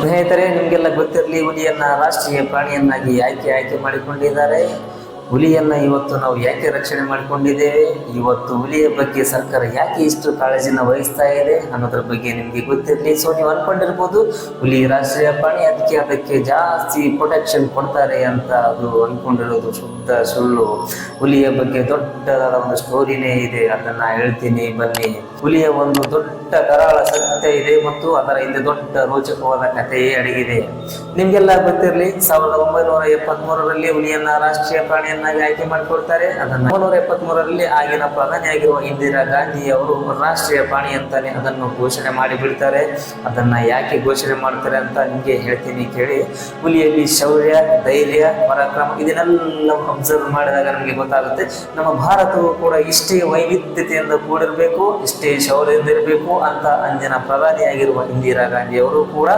ಸ್ನೇಹಿತರೆ ನಿಮಗೆಲ್ಲ ಗೊತ್ತಿರಲಿ ಹುಲಿಯನ್ನ ರಾಷ್ಟ್ರೀಯ ಪ್ರಾಣಿಯನ್ನಾಗಿ ಆಯ್ಕೆ ಆಯ್ಕೆ ಮಾಡಿಕೊಂಡಿದ್ದಾರೆ. ಹುಲಿಯನ್ನ ಇವತ್ತು ನಾವು ಯಾಕೆ ರಕ್ಷಣೆ ಮಾಡಿಕೊಂಡಿದ್ದೇವೆ? ಇವತ್ತು ಹುಲಿಯ ಬಗ್ಗೆ ಸರ್ಕಾರ ಯಾಕೆ ಇಷ್ಟು ಕಾಳಜಿನ ವಹಿಸ್ತಾ ಇದೆ ಅನ್ನೋದ್ರ ಬಗ್ಗೆ ನಿಮಗೆ ಗೊತ್ತಿರಲಿ. ಸೊ ನೀವು ಅನ್ಕೊಂಡಿರ್ಬೋದು ಹುಲಿ ರಾಷ್ಟ್ರೀಯ ಪ್ರಾಣಿ ಅದಕ್ಕೆ ಅದಕ್ಕೆ ಜಾಸ್ತಿ ಪ್ರೊಟೆಕ್ಷನ್ ಕೊಡ್ತಾರೆ ಅಂತ ಅದು ಅನ್ಕೊಂಡಿರೋದು ಶುದ್ಧ ಸುಳ್ಳು. ಹುಲಿಯ ಬಗ್ಗೆ ದೊಡ್ಡದಾದ ಒಂದು ಸ್ಟೋರಿನೇ ಇದೆ, ಅದನ್ನ ಹೇಳ್ತೀನಿ, ಬನ್ನಿ. ಹುಲಿಯ ಒಂದು ದೊಡ್ಡ ಕರಾಳ ಸತ್ಯ ಇದೆ ಮತ್ತು ಅದರ ಹಿಂದೆ ದೊಡ್ಡ ರೋಚಕವಾದ ಕಥೆಯೇ ಅಡಗಿದೆ. ನಿಮ್ಗೆಲ್ಲ ಗೊತ್ತಿರಲಿ, ಸಾವಿರದ ಒಂಬೈನೂರ ಎಪ್ಪತ್ಮೂರರಲ್ಲಿ ಹುಲಿಯನ್ನ ರಾಷ್ಟ್ರೀಯ ಪ್ರಾಣಿಯನ್ನಾಗಿ ಆಯ್ಕೆ ಮಾಡಿಕೊಳ್ತಾರೆ ಅದನ್ನ ಒಂಬೈನೂರ ಎಪ್ಪತ್ಮೂರರಲ್ಲಿ ಆಗಿನ ಪ್ರಧಾನಿಯಾಗಿರುವ ಇಂದಿರಾ ಗಾಂಧಿ ಅವರು ರಾಷ್ಟ್ರೀಯ ಪ್ರಾಣಿ ಅಂತಾನೆ ಅದನ್ನು ಘೋಷಣೆ ಮಾಡಿ ಬಿಡ್ತಾರೆ ಅದನ್ನ ಯಾಕೆ ಘೋಷಣೆ ಮಾಡ್ತಾರೆ ಅಂತ ನಿಮಗೆ ಹೇಳ್ತೀನಿ ಕೇಳಿ. ಹುಲಿಯಲ್ಲಿ ಶೌರ್ಯ, ಧೈರ್ಯ, ಪರಾಕ್ರಮ ಇದನ್ನೆಲ್ಲ ಅಬ್ಸರ್ವ್ ಮಾಡಿದಾಗ ನಮಗೆ ಗೊತ್ತಾಗುತ್ತೆ. ನಮ್ಮ ಭಾರತವು ಕೂಡ ಇಷ್ಟೇ ವೈವಿಧ್ಯತೆಯಿಂದ ಕೂಡಿರಬೇಕು, ಇಷ್ಟೇ ಶೌರ್ಯದಿಂದ ಇರಬೇಕು ಅಂತ ಅಂದಿನ ಪ್ರಧಾನಿಯಾಗಿರುವ ಇಂದಿರಾ ಗಾಂಧಿ ಅವರು ಕೂಡ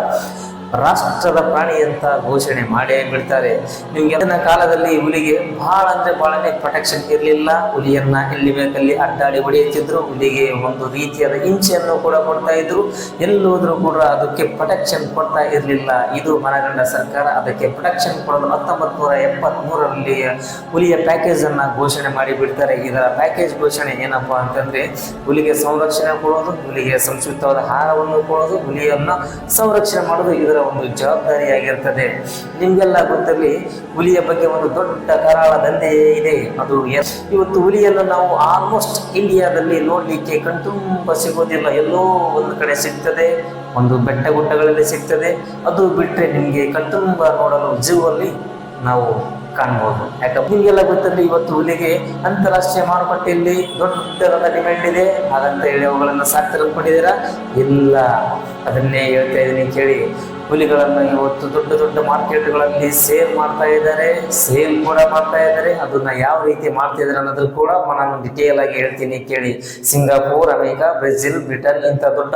ರಾಷ್ಟ್ರದ ಪ್ರಾಣಿ ಅಂತ ಘೋಷಣೆ ಮಾಡೇ ಬಿಡ್ತಾರೆ? ನಿಮ್ಗೆ ಅದನ್ನ ಕಾಲದಲ್ಲಿ ಹುಲಿಗೆ ಬಹಳ ಅಂದ್ರೆ ಬಹಳನೇ ಪ್ರೊಟೆಕ್ಷನ್ ಇರಲಿಲ್ಲ. ಹುಲಿಯನ್ನ ಎಲ್ಲಿ ಬೇಕಲ್ಲಿ ಅಡ್ಡಾಡಿ ಹೊಡೆಯುತ್ತಿದ್ರು. ಹುಲಿಗೆ ಒಂದು ರೀತಿಯಾದ ಹಿಂಸೆಯನ್ನು ಕೂಡ ಕೊಡ್ತಾ ಇದ್ರು. ಎಲ್ಲೋದ್ರೂ ಕೂಡ ಅದಕ್ಕೆ ಪ್ರೊಟೆಕ್ಷನ್ ಕೊಡ್ತಾ ಇರಲಿಲ್ಲ. ಇದು ಮನಗಂಡ ಸರ್ಕಾರ ಅದಕ್ಕೆ ಪ್ರೊಟೆಕ್ಷನ್ ಕೊಡಲು ಹತ್ತೊಂಬತ್ತು ನೂರ ಎಪ್ಪತ್ತ್ ಮೂರರಲ್ಲಿ ಹುಲಿಯ ಪ್ಯಾಕೇಜ್ ಅನ್ನ ಘೋಷಣೆ ಮಾಡಿ ಬಿಡ್ತಾರೆ. ಇದರ ಪ್ಯಾಕೇಜ್ ಘೋಷಣೆ ಏನಪ್ಪಾ ಅಂತಂದ್ರೆ, ಹುಲಿಗೆ ಸಂರಕ್ಷಣೆ ಕೊಡೋದು, ಹುಲಿಗೆ ಸಂಸ್ಕೃತವಾದ ಆಹಾರವನ್ನು ಕೊಡೋದು, ಹುಲಿಯನ್ನ ಸಂರಕ್ಷಣೆ ಮಾಡೋದು. ಇದರ ಒಂದು ಜವಾಬ್ದಾರಿಯಾಗಿರ್ತದೆ. ನಿಮಗೆಲ್ಲ ಗೊತ್ತಲ್ಲಿ ಹುಲಿಯ ಬಗ್ಗೆ ಒಂದು ದೊಡ್ಡ ಕರಾಳ ದಂಧೆ ಇದೆ. ಅದು ಇವತ್ತು ಹುಲಿಯನ್ನು ನಾವು ಆಲ್ಮೋಸ್ಟ್ ಇಂಡಿಯಾದಲ್ಲಿ ನೋಡಲಿಕ್ಕೆ ಕಣ್ತುಂಬ ಸಿಗೋದಿಲ್ಲ. ಎಲ್ಲೋ ಒಂದು ಕಡೆ ಸಿಗ್ತದೆ, ಒಂದು ಬೆಟ್ಟ ಗುಡ್ಡಗಳಲ್ಲಿ ಸಿಗ್ತದೆ. ಅದು ಬಿಟ್ಟರೆ ನಿಮಗೆ ಕಣ್ತುಂಬ ನೋಡಲು ಜೀವಲ್ಲಿ ನಾವು ಕಾಣ್ಬೋದು. ಯಾಕಂದ್ರೆ ನಿಮಗೆಲ್ಲ ಗೊತ್ತಲ್ಲಿ ಇವತ್ತು ಹುಲಿಗೆ ಅಂತಾರಾಷ್ಟ್ರೀಯ ಮಾರುಕಟ್ಟೆಯಲ್ಲಿ ದೊಡ್ಡದಾದ ಡಿಮ್ಯಾಂಡ್ ಇದೆ. ಹಾಗಂತ ಹೇಳಿ ಅವುಗಳನ್ನು ಸಾಕ್ತಾರೆ ಅನ್ಕೊಂಡಿದ್ದೀರಾ ಇಲ್ಲ. ಅದನ್ನೇ ಹೇಳ್ತಾ ಇದ್ದೀನಿ, ಕೇಳಿ. ಹುಲಿಗಳನ್ನು ಇವತ್ತು ದೊಡ್ಡ ದೊಡ್ಡ ಮಾರ್ಕೆಟ್ಗಳಲ್ಲಿ ಸೇಲ್ ಮಾಡ್ತಾ ಇದ್ದಾರೆ, ಸೇಲ್ ಕೂಡ ಮಾಡ್ತಾ ಇದ್ದಾರೆ. ಅದನ್ನ ಯಾವ ರೀತಿ ಮಾಡ್ತಾ ಇದ್ದಾರೆ ಅನ್ನೋದ್ರ ಕೂಡ ನಾನು ಡಿಟೇಲ್ ಆಗಿ ಹೇಳ್ತೀನಿ ಕೇಳಿ. ಸಿಂಗಾಪುರ್, ಅಮೇರಿಕಾ, ಬ್ರೆಜಿಲ್, ಬ್ರಿಟನ್ ಇಂಥ ದೊಡ್ಡ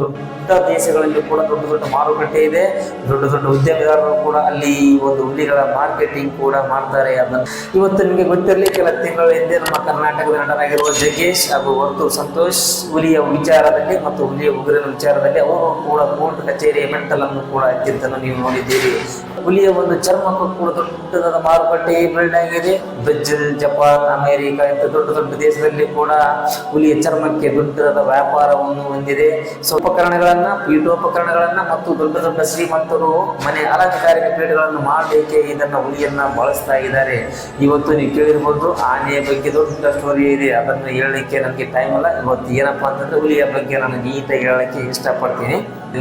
ದೊಡ್ಡ ದೇಶಗಳಲ್ಲಿ ಕೂಡ ದೊಡ್ಡ ದೊಡ್ಡ ಮಾರುಕಟ್ಟೆ ಇದೆ. ದೊಡ್ಡ ದೊಡ್ಡ ಉದ್ಯಮಿದಾರರು ಕೂಡ ಅಲ್ಲಿ ಒಂದು ಹುಲಿಗಳ ಮಾರ್ಕೆಟಿಂಗ್ ಕೂಡ ಮಾಡ್ತಾರೆ. ಅದನ್ನ ಇವತ್ತು ನಿಮಗೆ ಗೊತ್ತಿರಲಿ, ಕೆಲ ತಿಂಗಳ ಹಿಂದೆ ನಮ್ಮ ಕರ್ನಾಟಕದ ನಟನಾಗಿರುವ ಜಗೇಶ್ ಹಾಗೂ ಹೊರತು ಸಂತೋಷ್ ಹುಲಿಯ ವಿಚಾರದಲ್ಲಿ ಮತ್ತು ಹುಲಿಯ ಉಗ್ರನ ವಿಚಾರದಲ್ಲಿ ಅವರು ಕೂಡ ಕೋರ್ಟ್ ಕಚೇರಿಯ ಮೆಟ್ಟಲನ್ನು ಕೂಡ ಹಾಕಿದ್ದನ್ನು ನೀವು ನೋಡಿದ್ದೀರಿ. ಹುಲಿಯ ಒಂದು ಚರ್ಮಕ್ಕೂ ಕೂಡ ದೊಡ್ಡದಾದ ಮಾರುಕಟ್ಟೆ ಬಿಲ್ಡ್ ಆಗಿದೆ ಬ್ರೆಜಿಲ್, ಜಪಾನ್, ಅಮೆರಿಕ ಇಂಥ ದೊಡ್ಡ ದೊಡ್ಡ ದೇಶದಲ್ಲಿ ಕೂಡ ಹುಲಿಯ ಚರ್ಮಕ್ಕೆ ದೊಡ್ಡದಾದ ವ್ಯಾಪಾರವನ್ನು ಹೊಂದಿದೆ. ಉಪಕರಣಗಳನ್ನ, ಪೀಠೋಪಕರಣಗಳನ್ನ ಮತ್ತು ದೊಡ್ಡ ದೊಡ್ಡ ಶ್ರೀಮಂತರು, ಮನೆ ಅಲಂಕಾರಿಕ ಪೀಠಗಳನ್ನು ಮಾಡಲಿಕ್ಕೆ ಇದನ್ನ ಹುಲಿಯನ್ನ ಬಳಸ್ತಾ ಇದ್ದಾರೆ. ಇವತ್ತು ನೀವು ಕೇಳಿರ್ಬೋದು, ಆನೆಯ ಬಗ್ಗೆ ದೊಡ್ಡ ಸ್ಟೋರಿ ಇದೆ. ಅದನ್ನು ಹೇಳಲಿಕ್ಕೆ ನನಗೆ ಟೈಮ್ ಇಲ್ಲ. ಇವತ್ತು ಏನಪ್ಪಾ ಅಂತಂದ್ರೆ ಹುಲಿಯ ಬಗ್ಗೆ ನಾನು ನೀಟಾಗಿ ಹೇಳಲಿಕ್ಕೆ ಇಷ್ಟಪಡ್ತೀನಿ.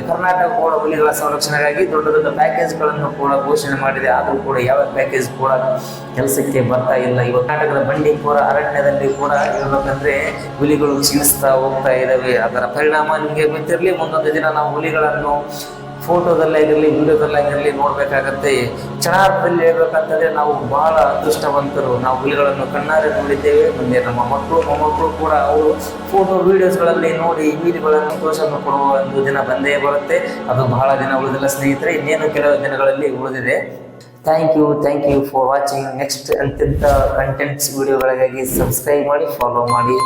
ಕರ್ನಾಟಕ ಕೂಡ ಹುಲಿಗಳ ಸಂರಕ್ಷಣೆಗಾಗಿ ದೊಡ್ಡ ದೊಡ್ಡ ಪ್ಯಾಕೇಜ್ಗಳನ್ನು ಕೂಡ ಘೋಷಣೆ ಮಾಡಿದೆ. ಆದರೂ ಕೂಡ ಯಾವ ಪ್ಯಾಕೇಜ್ ಕೂಡ ಕೆಲಸಕ್ಕೆ ಬರ್ತಾ ಇಲ್ಲ. ಇವತ್ತು ಕರ್ನಾಟಕದ ಬಂಡೀಪುರ ಅರಣ್ಯದಲ್ಲಿ ಕೂಡ ಹೇಳ್ಬೇಕಂದ್ರೆ ಹುಲಿಗಳು ಕ್ಷೀಣಿಸ್ತಾ ಹೋಗ್ತಾ ಇದ್ದಾವೆ ಅದರ ಪರಿಣಾಮ ನಿಮಗೆ ಗೊತ್ತಿರಲಿ, ಮುಂದೊಂದು ದಿನ ನಾವು ಹುಲಿಗಳನ್ನು ಫೋಟೋದಲ್ಲಾಗಿರಲಿ ವಿಡಿಯೋದಲ್ಲಾಗಿರಲಿ ನೋಡಬೇಕಾಗತ್ತೆ. ಕ್ಷಣಾರ್ಧದಲ್ಲಿ ಹೇಳ್ಬೇಕಂತಂದರೆ ನಾವು ಬಹಳ ಅದೃಷ್ಟವಂತರು. ನಾವು ಹುಲಿಗಳನ್ನು ಕಣ್ಣಾರೆ ನೋಡಿದ್ದೇವೆ. ಮುಂದೆ ನಮ್ಮ ಮಕ್ಕಳು, ಮೊಮ್ಮಕ್ಕಳು ಕೂಡ ಅವರು ಫೋಟೋ ವಿಡಿಯೋಸ್ಗಳಲ್ಲಿ ನೋಡಿ ವಿಡಿಯೋಗಳನ್ನು ಸಂತೋಷವನ್ನು ಕೊಡುವ ಒಂದು ದಿನ ಬಂದೇ ಬರುತ್ತೆ. ಅದು ಬಹಳ ದಿನ ಉಳಿದಿಲ್ಲ ಸ್ನೇಹಿತರೆ, ಇನ್ನೇನು ಕೆಲವು ದಿನಗಳಲ್ಲಿ ಉಳಿದಿದೆ. Thank you thank you for watching next ಅಂತ್ಯಂತ contents ವಿಡಿಯೋಗಳಿಗಾಗಿ ಸಬ್ಸ್ಕ್ರೈಬ್ ಮಾಡಿ ಫಾಲೋ ಮಾಡಿ.